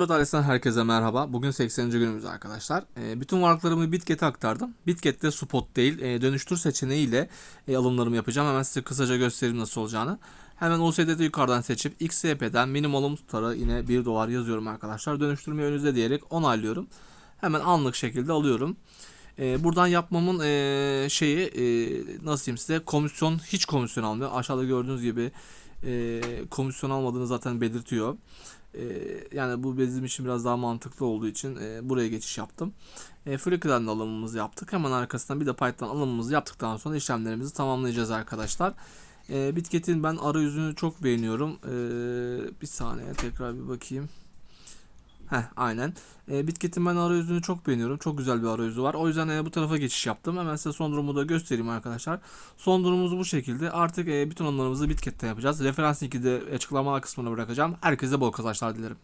Dört ailesinden herkese merhaba. Bugün 80. günümüz arkadaşlar. E, bütün varlıklarımı Bitket'e aktardım. Bitket'te spot değil, e, dönüştür seçeneğiyle e, alımlarımı yapacağım. Hemen size kısaca göstereyim nasıl olacağını. Hemen USD'de yukarıdan seçip XSP'den minimum tutarı yine 1 dolar yazıyorum arkadaşlar. Dönüştürmeyi önünüzde diyerek onaylıyorum. Hemen anlık şekilde alıyorum. E, buradan yapmamın e, şeyi e, nasıl diyeyim size komisyon hiç komisyon almıyor. Aşağıda gördüğünüz gibi e, komisyon almadığını zaten belirtiyor. E, yani bu bizim için biraz daha mantıklı olduğu için e, buraya geçiş yaptım. E, Flickr'dan da alımımızı yaptık. Hemen arkasından bir de Python alımımızı yaptıktan sonra işlemlerimizi tamamlayacağız arkadaşlar. E, Bitket'in ben arayüzünü çok beğeniyorum. E, bir saniye tekrar bir bakayım. Heh, aynen. E, Bitket'in ben arayüzünü çok beğeniyorum. Çok güzel bir arayüzü var. O yüzden e, bu tarafa geçiş yaptım. Hemen size son durumu da göstereyim arkadaşlar. Son durumumuz bu şekilde. Artık e, bütün onlarımızı Bitket'te yapacağız. Referans linki de açıklamalar kısmına bırakacağım. Herkese bol kazançlar dilerim.